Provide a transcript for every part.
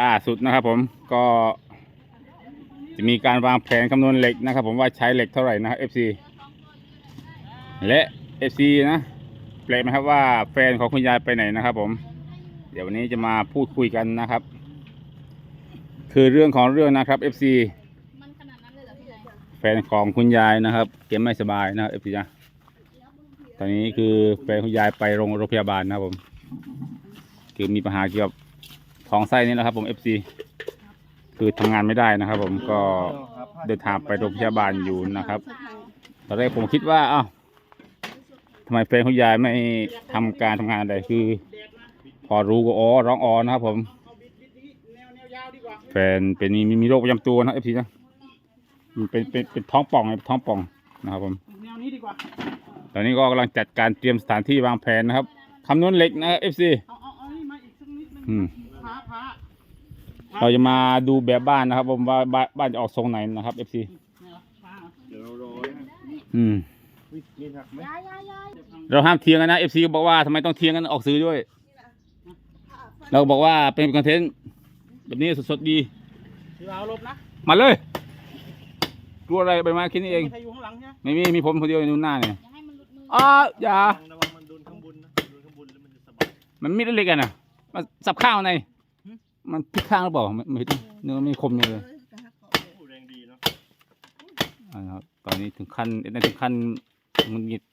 ล่าสุดนะครับผมก็ จะมีการวางแผนคำนวณเหล็กนะครับ ผมว่าใช้เหล็กเท่าไหร่นะครับ FC และ FC นะแปลกไหมครับว่าแฟนของคุณยายไปไหนนะครับ ผม เดี๋ยววันนี้จะมาพูดคุยกันนะครับ คือเรื่องของเรื่องนะครับ FC มันขนาดนั้นเลยเหรอพี่ชายแฟนของคุณยายนะครับเกมไม่สบายนะครับ FC นะตอนนี้คือแฟนคุณยายไปโรงโรงพยาบาลนะครับผม คือมีปัญหาเกี่ยวกับ ท้องไส้นี่นะครับ ผม FC คือทำงานไม่ได้นะครับ ผมก็เดินทางไปโรงพยาบาลอยู่นะครับ ตอนแรกผมคิดว่าอ้าวทำไมแฟนคุณยายไม่ทำการทำงานอะไรคือ พอรู้ก็อ๋อร้องอ๋อนะครับ ผม แฟนเป็นมีมีมีโรคประจำตัวนะเอฟซีนะมันเป็นเป็นเป็นท้องป่องไงท้องป่องนะครับผม แนวนี้ดีกว่า ตอนนี้ก็กำลังจัดการเตรียมสถานที่วางแผนนะครับคำนวณเหล็กนะครับเอฟซีเอาเอาเอานี่มาอีกสักนิดนึงอืมพาพา เราจะมาดูแบบบ้านนะครับผมว่าบ้านบ้านจะออกทรงไหนนะครับเอฟซีเนี่ยเหรอพาเหรอเดี๋ยวเรารอนะอืม อุ๊ยมีหักไหมยายยายยายเดี๋ยวพังเราห้ามเถียงกันนะเอฟซีก็บอกว่าทำไมต้องเถียงกันออกซื้อด้วย เราก็บอกว่าเป็นคอนเทนต์แบบนี้สดๆดีพี่บ่าวหลบนะมาเลยกลัวอะไรไปมาแค่นี้เองมีใครอยู่ข้างหลังใช่ไหมไม่มีมีผมคนเดียวอยู่หน้าเนี่ยอย่าให้มันหลุดมืออ้าอย่าระวังมันโดนข้างบนนะโดนข้างบนแล้วมันจะสะบัดมันมีดเล็กกันนะมันสับข้าวใน มันพลิกข้างหรือเปล่าไม่ไม่เห็นเนื้อไม่คมเลยโอ้แรงดีเนาะอ่าครับตอนนี้ถึงขั้นเอ็นถึงขั้นมันหงิดเ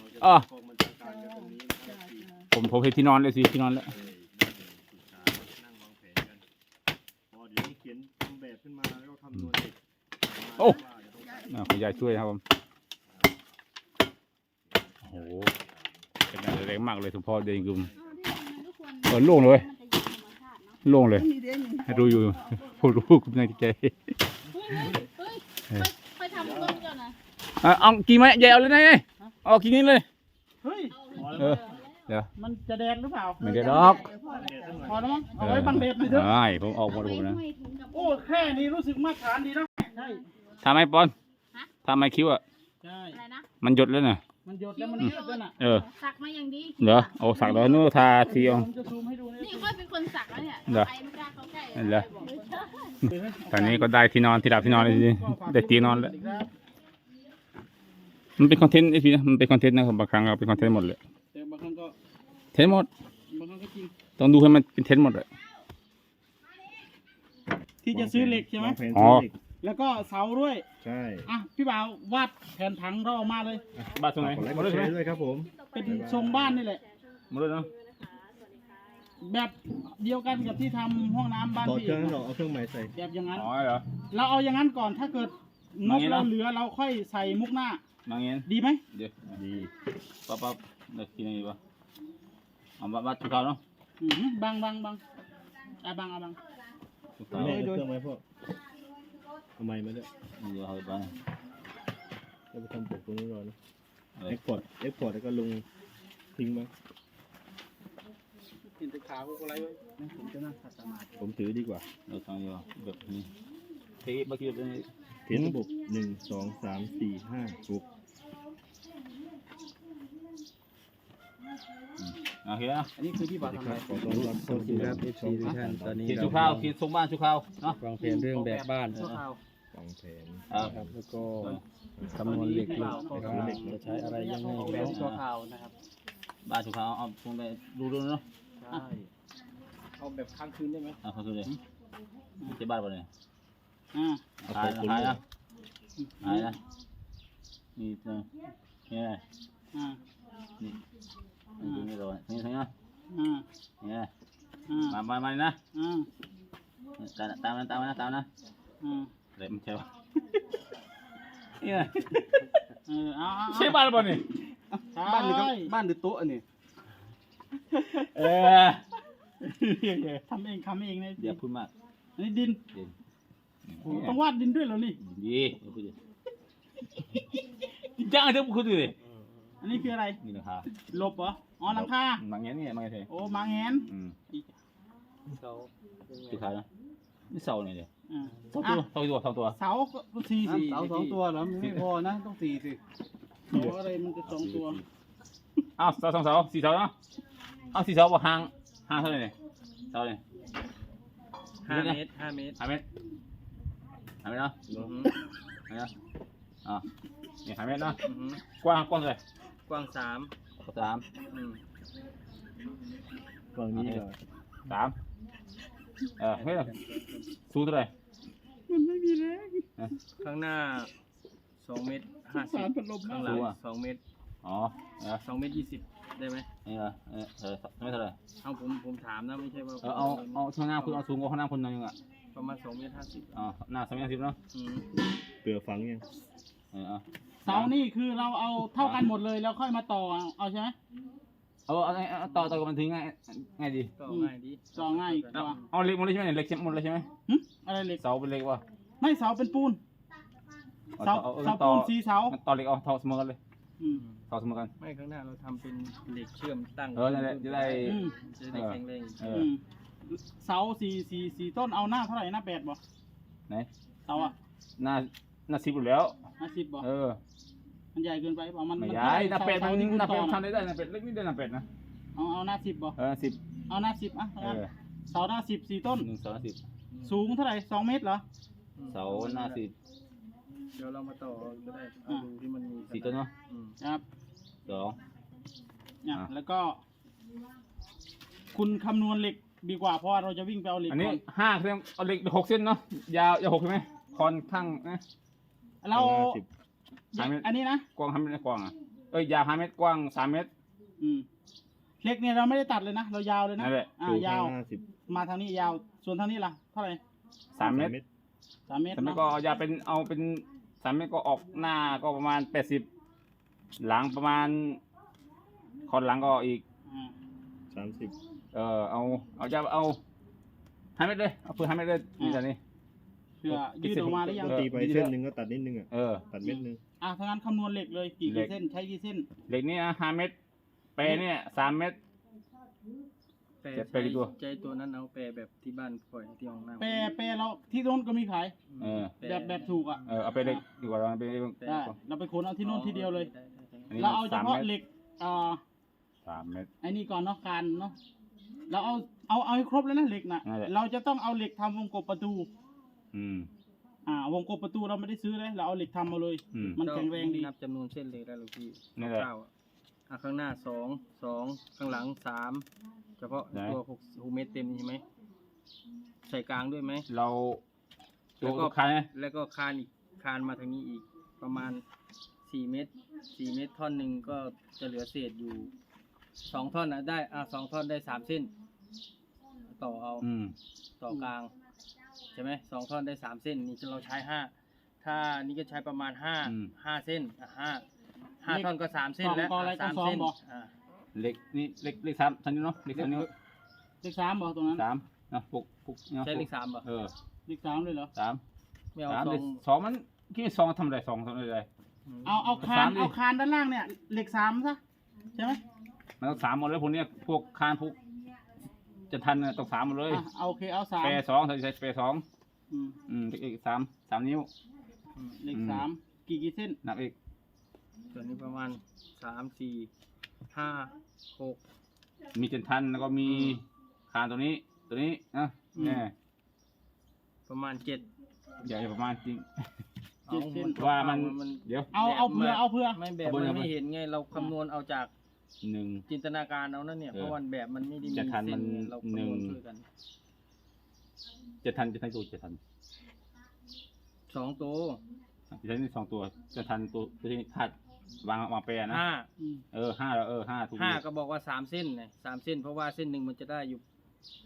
ราจะอะกองมันจัดการกันตรงนี้นะครับที่ผมผมเห็นที่นอนเลยสิที่นอนแล้วเออนั่งวางแผนกันพอเดี๋ยวเขียนทำแบบขึ้นมาแล้วก็คำนวณเด็กโอ้ว่าจะต้องการอ่าคุณยายช่วยนะครับผมโอ้โหเป็นอะไรแรงมากเลยทุกพ่อเดินกุมทุกคนเออโล่งเลย โล่งเลยให้รู้อยู่ผู้รู้คุณในใจเฮ้ยเฮ้ยไปทำเรื่องก่อนนะอะเอากี่ไม้ใหญ่เอาเลยนะเนี่ยเอากี่นี้เลยเฮ้ยเออเดี๋ยวมันจะแดดหรือเปล่าไม่ได้ดอกพอแล้วมั้งเอาไว้บังแดดหน่อยเถอะใช่ผมออกหมดผมนะไม่ถึงกับโอ้แค่นี้รู้สึกมาตรฐานดีนะใช่ทำไมปอนทำไมคิ้วอะใช่อะไรนะมันหยดแล้วน่ะ มันหยดแล้วมันเลือดด้วยน่ะเออ สักมาอย่างดีเหรอโอ้สักแล้วนู้นทาทีเอา ผมจะซูมให้ดูนะนี่ค่อยเป็นคนสักแล้วเนี่ยเหรอใครไม่กล้าเข้าใกล้เหรอเห็นไหมตอนนี้ก็ได้ที่นอนที่หลับที่นอนเลยสิได้เตียงนอนแล้วครับมันเป็นคอนเทนต์ไอ้พี่นะ มันเป็นคอนเทนต์นะครับบางครั้งเราเป็นคอนเทนต์หมดเลย แต่บางครั้งก็เทนต์หมด บางครั้งก็จริง ต้องดูให้มันเป็นเทนต์หมดเลย ที่จะซื้อเหล็กใช่ไหมวางแผนอ๋อซื้อเหล็ก แล้วก็เสาด้วย ใช่อะพี่บ่าววาดแผนผังเราออกมาเลย บ้านตรงไหนกดไลค์หกมดดเลยแชใช่ไหมร์ด้วยครับผม เป็นทรงบ้านนี่แหละ หมดเลยเนาะแบบเดียวกันกับที่ทำห้องน้ำบ้านต่อพี่เคเอรื่องกนั้นหรอเอาเครื่องใหม่ใส่ แบบอย่างนั้น อ๋อเหรอ เราเอาอย่างนั้นก่อนถ้าเกิดงบอย่างนี้เรานะ เหลือเราค่อยใส่มุกหน้า มาเงี้ยดีไหมเดี๋ยวดีปั๊บปั๊บเด็กที่ไหนวะเอาบ้านบ้านชุดขาวเนาะอืมบังบังบังอะบังอะบัง ชุดเอาขาวเครื่องไหมพวก เอาไม้มาด้วยเดี๋ยวเอาไปบ้านแล้วไปทำปกตรงนี้รอนะอะไรเอ็กพอร์ตเอ็กพอร์ตแล้วก็ลงทิ้งไว้กินแต่ขาวอะไรไว้ผมจะนั่งขัดสมาธิผมถือดีกว่า เราทำอยู่แบบนี้เฮ้ยเมื่อกี้เป็นเขียนระบบหนึ่งสองสามสี่ห้าหกโอเคนะอันนี้คือพี่บ่าวทำอะไรขอต้อนรับเข้าสู่ครับ FC ทุกท่านตอนนี้ขีดเราชุดขาวขีดทรงบ้านชุดขาวเนาะวางแผนเรื่องแบบบ้านชั่วคราว วางแผนครับนะครับแล้วก็คำนวณเหล็กเหล็กนะครับว่าจะใช้อะไรยังไงแบแล้บวชั่วคราวนะครับบ้านชุดขาวเอาทรงไปดูดูเนาะใช่เอาแบบค้างคืนได้ไหมเอาเขาคือเลยที่บ้านปะเนี่ยอ่าหายนะหายนะหายนะนี่เจอนี่ไงอ่านี่นี่ดูนี่รอยนี่ทางนี้อ่านี่อ่ามามามานะอ่าตามตามนะตามนะตามนะอ่า เล็บมันเชียวนี่ไงเออเอาเอาใช่บ้านปะเนี่ยบ้านหรือบ้านหรือโต๊ะอันนี้เออทำเองทำเองนะอย่าพูดมากอันนี้ดินเด่นโอ้ต้องวาดดินด้วยเหรอนี่ดีอย่าพูดดิจริงจังเถอะพูดดิอันนี้คืออะไรนี่นะคะหลบเหรออ๋อหลังคามังเงี้ยนี่มังเงี้ยโอ้มาแงนอืมเขาจุดขายนะนี่เสาเนี่ยเดี๋ยว อ่าสองตัวสองตัวสองตัว เสาก็สี่สี่เสาสองตัวเหรอไม่พอนะต้องสี่สิเสาอะไรมันจะสองตัวอ้าวเสาสองเสาสี่เสาเนาะอ้าวสี่เสาบอกห่างห่างเท่าไหร่เนี่ยเสาเนี่ยห้าเมตรห้าเมตรห้าเมตรห้าเมตรเนาะอือหือห้าเมตรเนาะอ่านี่ห้าเมตรเนาะอือหือกว้างกว้างเลยกว้างสามสามอืมกล่องนี้ก่อนสามเออเฮ้ยสูงเท่าไหร่ มันไม่มีแรงข้างหน้าสองเมตรห้าสิบสารพัดลมข้างมากหลังสูงอะสองเมตรอ๋อเออสองเมตรยี่สิบได้ไหมนี่เหรอเออเออไม่เท่าไหร่เอาผมผมถามนะไม่ใช่ว่าเออเอาเอาข้างหน้าคุณเอาสูงกว่าข้างหน้าคุณหน่อยนึงอะประมาณสองเมตรห้าสิบอ๋อหน้าสามสิบเนาะอืมเปลือกฝังยังเออเอาเสานี่คือเราเอาเท่ากันหมดเลยแล้วค่อยมาต่อเอาเอาใช่ไหม เออเอาเอาเอาต่อต่อกับมันถึงง่ายง่ายดีก็ง่ายดีต่อง่ายกเอาว่าเอาเหล็กหมดเลยใช่ไหมเนี่ยเหล็กหมดเลยใช่ไหมหึอะไรเหล็กเสาเป็นเหล็กวะไม่เสาเป็นปูนเอาเสาเอาเอาเสาต่อปูนสีเสาต่อเหล็กเอาเท่าเสมอกันเลยอืมเท่าเสมอกัน ไม่ข้างหน้าเราทำเป็นเหล็กเชื่อมตั้งเออนั่นแหละจะได้ อืมจะได้แข็งแรงเออือมเสาสี่สี่สี่ต้นเอาหน้าเท่าไหร่หน้าแปดบ่ไหนเสาอะหน้าหน้าสิบอยู่แล้วหน้าสิบบ่เออ มันใหญ่เกินไปเปล่ามันไม่มันย้ายหน้าเป็ดเสมันที่คุณหน้าเป็ดต่อทำได้ได้หน้าเป็ดเล็กนิดเดียวหน้าเป็ดนะเอาเอาหน้าสิบบ่เออสิบเอาหน้าสิบอะเออเสาหน้าสิบสี่ต้นหนึ่งสองสิบสูงเท่าไหร่สองเมตรเหรอเสาหน้าสิบเดี๋ยวเรามาต่อก็ได้เอาดูที่มันมีสี่ต้นเนาะอืมครับสองเนี่ยอะแล้วก็ คุณคำนวณเหล็กดีกว่าเพราะว่าเราจะวิ่งไปเอาเหล็กอันนี้ก่อนห้าเส้นเอาเหล็กหกเส้นเนาะยาวยาวหกใช่ไหมคอนข้างนะเราสิบ สามเมตร อันนี้นะกว้างห้าเมตรกว้างอะเอ้ยยาวห้าเมตรกว้างสามเมตรอืมเหล็กเนี่ยเราไม่ได้ตัดเลยนะ เรายาวเลยนะนั่นแหละอ่าสูงยาว ห้าสิบมาทางนี้ยาว ส่วนทางนี้ล่ะ เท่าไหร่สามเมตรสามเมตรสามเมตรเนาะก็เอายาเป็นเอาเป็นสามเมตรก็ออกหน้าก็ประมาณแปดสิบหลังประมาณคอนหลังก็อีก อ่าสามสิบเออเอาเอาจะเอาห้าเมตรเลยเอาเพื่อห้าเมตรเลยนี่แต่นี้เพื่อยืดออกมาหรือยังเออตีไปเส้นหนึ่งก็ตัดนิดนึงอะ เออ ตัดเม็ดนึง อะทางนั้นคำนวณเหล็กเลยกี่เหล็กี่กเส้นใช้กี่เส้นเหล็กนี่นะห้าเมตรแปรเนี่ยสามเมตร แปรจะแปรใช้กี่ตัวใจตัวนั้นเอาแปรแบบที่บ้านปล่อยที่ห้องน้ำแปรแปรเราที่โน้นก็มีขาย เออ ปร แบบแบบถูกอะเออเอาไปเหล็กดีกว่าเราไปได้ เราไปขนเอาที่โน้นทีเดียวเลย ได้ได้ได้อันนี้ เราเอาเฉสามพาะเมตรเหล็กอ่าสามเมตร ไอ้นี่ก่อนเนาะการเนาะเราเอาเอาเอาให้ครบแล้วนะเหล็กนะนั่นแหละ เราจะต้องเอาเหล็กทำวงกบประตู อืมอ่า วงกบประตูเราไม่ได้ซื้อเลยเราเอาเหล็กทำมาเลย อืม มันแข็งแรงดี นับจำนวนเส้นเลยได้หรือพี่นี่แหละคร่าวๆอะอะข้างหน้าสองสองข้างหลังสามเฉพาะไหน ตัวหกหกเมตรเต็มใช่ไหมใส่กลางด้วยไหม เราแล้วก็ตัวคานไหมแล้วก็คานอีกคานมาทางนี้อีกประมาณสี่เมตรสี่เมตรท่อนหนึ่งก็จะเหลือเศษอยู่สองท่อนนะได้อะสองท่อนได้สามเส้น ต่อเอาอืมต่อกลาง ใช่ไหมสองท่อนได้สามเส้น นี่เราใช้ห้าถ้านี่ก็ใช้ประมาณห้าอืม ห้าเส้นอะห้าห้าท่อนก็สามเส้นสองแล้วก็อะไรอะก็สามสองเส้นบอก อะเหล็กนี่เหล็กเหล็กสามชั้นนี้เนาะเหล็กชั้นนี้เหล็กสามบอกตรงนั้นสามเนาะปุกปุกนาะใช้เลขสามป่ะเออเหล็กสามเลยเหรอ สามไม่เอาสามสอเหล็งกสองมันคิดว่าสองทำอะไรสองทำอะไร มเอาเอาคาสานมดิ เอาคานด้านล่างเนี่ยเหล็กสามซะใช่ไหมมันต้องสามหมดเลยพวกเนี้ยพวกคานพวก จะทันน่ะต้องสามหมดเลยอะเอาโอเคเอาสามแปรสองถ้าจะใช้แปรสองอืมอืมเหล็กอีกสามสามนิ้วอืมเหล็กอืม สามกี่กี่เส้นนับอีกส่วนนี้ประมาณสามสี่ห้าหก มีเจนทันแล้วก็มีคานตัวนี้ ตัวนี้นะเนี่ยประมาณเจ็ดใหญ่ประมาณจริง เจ็ดเส้น ว่ามันมันเดี๋ยว เอาเอาเผื่อเอาเผื่อ ไม่แบบขบวนมันขบวนไม่เห็นไงเราคำนวณเอาจาก หนึ่ง จินตนาการเอานั่นเนี่ยเออเพราะวันแบบมันไม่ได้มีจะทันเส้มันนเราคำนวณหนึ่ง ช่วยกันเจะทันเจะทันตัวเจะทันสองตัวเจะทันนี่สองตัวเจะทันตัวตัวที่คาดวางวางแปรนะห้าอืมเออห้าแล้วเออห้าถูกห้าก็บอกว่าสามเส้นไงสามเส้น เพราะว่าเส้นหนึ่งมันจะได้อยู่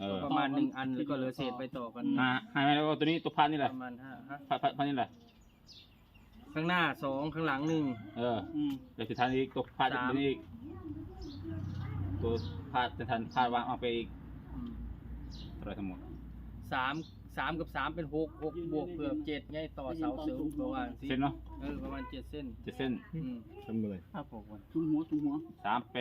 เออประมาณหนึ่งอันแล้วก็เหลือเศษไปต่อกันห้าห้าไหมแล้วก็ตัวนี้ตัวพันนี่แหละประมาณห้าฮะพันพันพันนี่แหละ ข้างหน้าสองข้างหลังหนึ่งเอออืมเดี๋ยวจะทันอีกตัวพาดสามตัวนี้อีกตัวพาดจะทันพาดวางเอาไปอีกอืมเท่าไหรทั้งหมดสามสามกับสามเป็นหกหกบวกเผื่อเจ็ดไงต่อเสาเสริมประมาณสิเส้นเนาะเออประมาณเจ็ดเส้นเจ็ดเส้นอืมทำอะไรครับผมจุ่มหัวจุ่มหัวสามแปร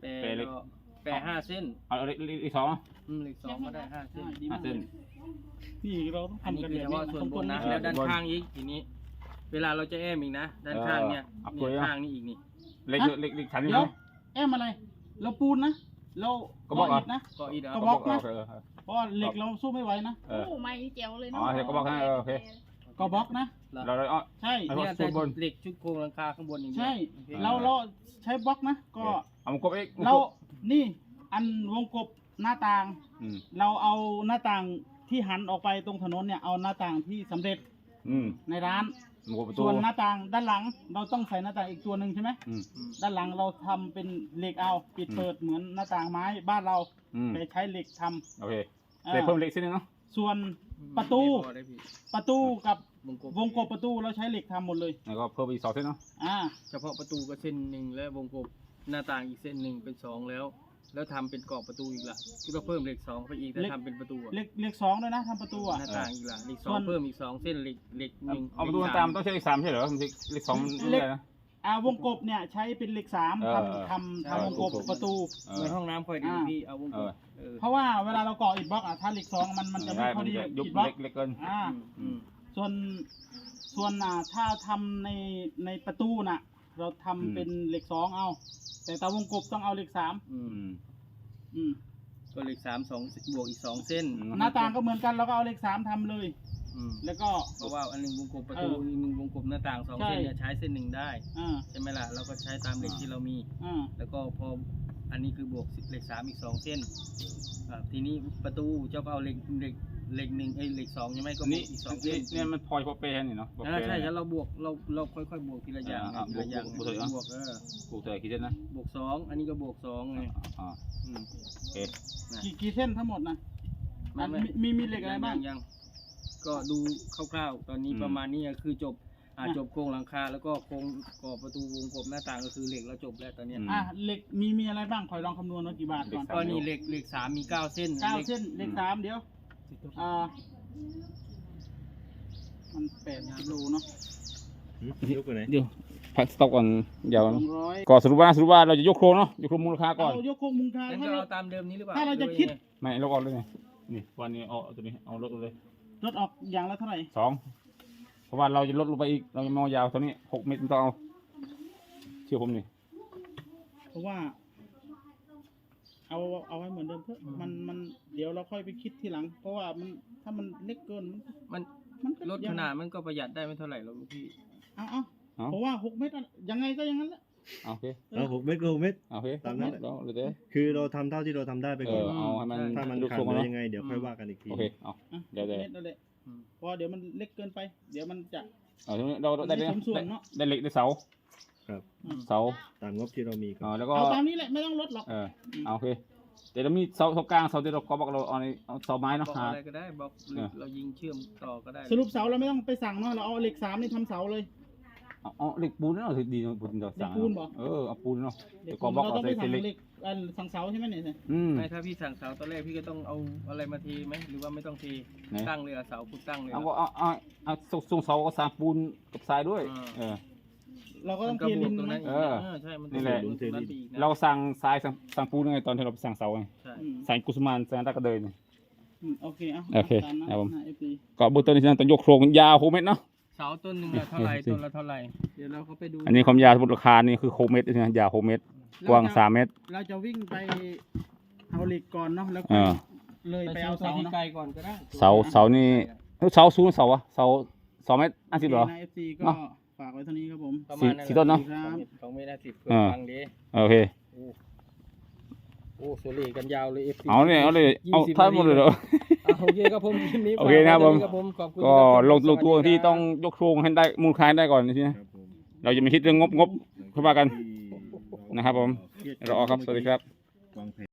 แปรแปรเล็ก ก็แปรห้าเส้นเอาเอาอีกอีกสองอืมเหล็กสองก็ได้ห้าเส้นดีห้ามากเส้น นี่เราต้องอันทำนี้กันคือแบบเฉพาะส่วนบนนะเออแล้วด้านบนข้างอีกทีนี้ เวลาเราจะแอมอีกนะ ด้านข้างเนี่ยเออเอาเนี่ตัวยเดียวข้างนี้อีกนี่เล็กเล็กเล็กชั้นนี่เดี๋ยวเนาะแอมอะไร เราปูนนะ เราก็บอกอิอะฐนะ ก็อีกแล้วกระบอกนะเออเออ เพราะว่าเหล็กเราสู้ไม่ไหวนะ เออ โอ้ไม่เจ๋วเลยอ๋เนาะอเดี๋ยวก็บอกให้เออโอเค ก็บล็อกนะ เราเลยอ๋อใช่ เอา เนี่ยส่แต่วนบนเหล็กชุดโครงหลังคาข้างบนอย่างเดียวใช่โอคเราเราใช้บล็อกนะ ก็ เอามากบเองเรา นี่ อันวงกบหน้าต่าง อืมเราเอาหน้าต่างที่หันออกไปตรงถนนเนี่ย เอาหน้าต่างที่สำเร็จอืมในร้าน มากบประตูส่วนหน้าต่างด้านหลังเราต้องใส่หน้าต่างอีกตัวหนึ่งใช่ไหมอืมอืม ด้านหลังเราทำเป็นเหล็กเอาปิดอืม เปิดเหมือนหน้าต่างไม้บ้านเราอืมแต่ใช้เหล็กทำโอเคอ่าเสร็จเพิ่มเล็กนิดนึงเนาะส่วนประตูไม่พอได้พี่ประตูกับวงกบวงกบประตูเราใช้เหล็กทำหมดเลย แล้วก็เพิ่มอีกสองเส้นเนาะอ่า เฉพาะประตูก็เส้นหนึ่งและวงกบหน้าต่างอีกเส้นหนึ่งเป็นสองแล้ว แล้วทำเป็นกรอบประตูอีกละก็ต้องเพิ่มเหล็กสองไปอีกถ้าทำเป็นประตูอะเหล็กเหล็กสองด้วยนะทำประตูอะ หน้าต่างอีกละเหล็กสส่องวนเพิ่มอีกสองเส้นเหล็กเหล็กหนึ่งเอาประตูตามต้องใช้เลขสามใช่เหรอมันเลขสองมันไม่ได้นะ อ่าวงกบเนี่ยใช้เป็นเหล็กสามเออ ทำทำทำวงกบประตู เอเหมืออนห้องน้ำค่อยดีอ่า พี่เอาวงกบเออเออเพราะว่าเวลาเราก่ออิฐบล็อกอะถ้าเหล็กสองมันมันจะไม่ได้พมัอนดีจะยุบอิฐบล็อกเล็กเล็กเกิน อ่าอืมส่วนส่วนอ่าถ้าทำในในประตูน่ะ เราทำอืม เป็นเหล็กสองเอา แต่ตาวงกบต้องเอาเหล็กสามอืมอืมอืมก็เหล็กสามสองบวกอีกสองเส้นหน้าต่างก็เหมือนกันเราก็เอาเหล็กสามทำเลย อืมแล้วก็ เพราะว่าอันหนึงวงกบประตูเอออีอีกหนึ่งวงกบหน้าต่างสองใช่ เส้นเนี่ยใช้เส้นหนึ่งได้อ่าใช่ไหมล่ะเราก็ใช้ตามเหล็กที่เรามี อ่าแล้วก็พออันนี้คือบวกเหล็กสามอีกสองเส้นอ่าทีนี้ประตูเจ้าก็เอาเหล็กเหล็ก เหล็กหนึ่งเอ้ยเหล็กสองใช่ไหมก็บวนี่กอีกสองนี่เส้นเนี่ยมันพอเฉพาะเปรย์นี่เนาะพออ่าเปรย์ใช่เนี่ยแล้วเราบวกเราเราค่อยๆบวกทีละอย่างอ่าทีละอย่างบวกบวกบวกเลยเหรอบวกเออปลูกเท่าไหร่กี่เส้นนะบวกสองอันนี้ก็บวกสองไงอ่าอืมโอเคกี่กี่เส้นทั้งหมดนะไม่อันไม่มีมีมีเหล็กอะไรบ้างยังยังก็ดูคร่าวๆ ตอนนี้ประมาณนี้ก็คือจบอ่าอะ จบโครงหลังคาแล้วก็โครงกรอบประตูวงกบหน้าต่างก็คือเหล็กแล้วจบแล้วตอนเนี้ยอืมอะเหล็กมีมีอะไรบ้างคอยลองคำนวณว่ากี่บาทก่อนก็นี่เหล็กเหล็กสามมีเก้าเส้นเก้าหล็กเส้นเหล็กสามเดี๋ยว อ่า มันแปดกิโลเนาะยกไปไหนเดี๋ยวพักสต็อกก่อนเดี๋ยวสองร้อยก่อนสรุปว่าสรุปว่าเราจะยกโครงเนาะยกโครงมูลค่าก่อนเอายกโครงมุงคางั้นถ้าก็เราเอาตามเดิมนี้หรือเปล่าถ้าเราจะหอว่คิดยังไงไม่ลกออกเลยไงนี่วันนี้เอาเอาตัวนี้เอาลดเลยลดออกอย่างละเท่าไหร่สองเพราะว่าเราจะลดลงไปอีกเราจะมองยาวตัวนี้หกเมตรมันต้องเอาเชื่อผมนี่เพราะว่า เอาเอาไว้เหมือนเดิมเถอะมันมันเดี๋ยวเราค่อยไปคิดทีหลัง เพราะว่ามันถ้ามันเล็กเกินมันมันก็ลดยัขงนาดมันก็ประหยัดได้ไม่เท่าไหร่หรอกพี่เอาเอาเอาเพราะว่าหกเมตรอะยังไงก็อยังนั้นแหละเอาโอเคเอาหกเมตรก็หกเมตรเอาโอเคตามนั้นแหละ เราเลยเด้คือเราทำเท่าที่เราทำได้ไปเอก่ออนเอาให้มันถ้ามันดูขาดทรงเหลือเนาะยังไงเดี๋ยวค่อยว่ากันอีกที โอเคเอา อะเดี๋ยวเดี๋ยวเมตรนั่นแหละอืมเพราะว่าเดี๋ยวมันเล็กเกินไป เดี๋ยวมันจะ เอาทีนี้เราเราได้เลยไม่สมส่วนเนอะได้เหล็กได้เสา ครับเสาตามงบที่เรามีก่ออ่านแล้วก็ เอาตามนี้แหละไม่ต้องลดหรอกเออเอาโอเคเดี๋ยวเรามีเสาเสากลางเสาที่เราก็บอกเราเอาในเอาเสาไม้บเนาะอกหา อะไรก็ได้บอกเออ เรายิงเชื่อมต่อก็ได้สรุปเสาเราไม่ต้องไปสั่งเนาะเราเอาเหล็กสามนี่ทำเสาเลย เอาเอาเหล็กปูนเนาะดีเนาะปูนเราสั่งเหล็กปูนเหรอ เออเอาปูนเนาะเหล็เดี๋ยกวก็บอกเราเอาต้องใส่ไปสั่งเหล็กเหล็กเอ่อสั่งเสาใช่ไหมเนี่ย อืม ไม่ถ้าพี่สั่งเสาตอนแรกพี่ก็ต้องเอาอะไรมาเทไหมหรือว่าไม่ต้องเทไหน ตั้งเลยอะเสาคุณตั้งเลยเอาอะก็เอาเอาเอาส่งส่งเสาก็สร้างปูนกับทรายด้วย อ่า เออ เราก็ต้องมันก็เทบลิวกนตรงไหมนั้นอีกเออเออใช่มันนี่แหละบวกตรงนั้นไปอีกนะเราสั่งทรายสั่งสั่งปูนไงตอนที่เราไปสั่งเสาไงใช่ อืมสั่งกุสมานสั่งตะกระเดยนี่อืมโอเคเอาโอเคตามนั้นครับผม นะ FC ก็เบื้องต้นที่นั่นต้องยกโครงยาวหกเมตรเนาะ เสาต้นหนึ่งอะเท่าไหร่จริงต้นละเท่าไหร่เดี๋ยวเราเขาไปดูอันนี้ความยาวสมมติราคานี่คือหกเมตรนะยาวหกเมตร กว้างสามเมตร เราจะวิ่งไปเอาเหล็กก่อนเนาะแล้วก็เออเลยไปไปเอาเอาเสาเสาที่เนาะไกลก่อนก็ได้เสาเสานี่เฮ้ยเสาสูงเสาอะเสาสองเมตรอันสิบเหรอโอเคนะ FC ก็เนาะ ฝากไว้เท่านี้ครับผมประมาณสี่ต้นเนอะสองเมตรห้าสิบเออฟังดีโอเคโอ้โอ้สุรีกันยาวเลย FC เอาเลยเอาเลยเอา20ทั้งหมดเลยเหรอ อะโอเคครับผมคลิปนี้โอเคนะครับผมฝากไว้เท่าขอบคุณก็ครับลงลงตัวสวัสดีที่ครับต้องยกโครงให้ได้มูลค่าให้ได้ก่อนนะทีนะครับผมเราจะไม่คิดเรื่องงบงบค่อยว่ากันที่นะครับผมเครียดรอครับ สวัสดีครับ วางแผน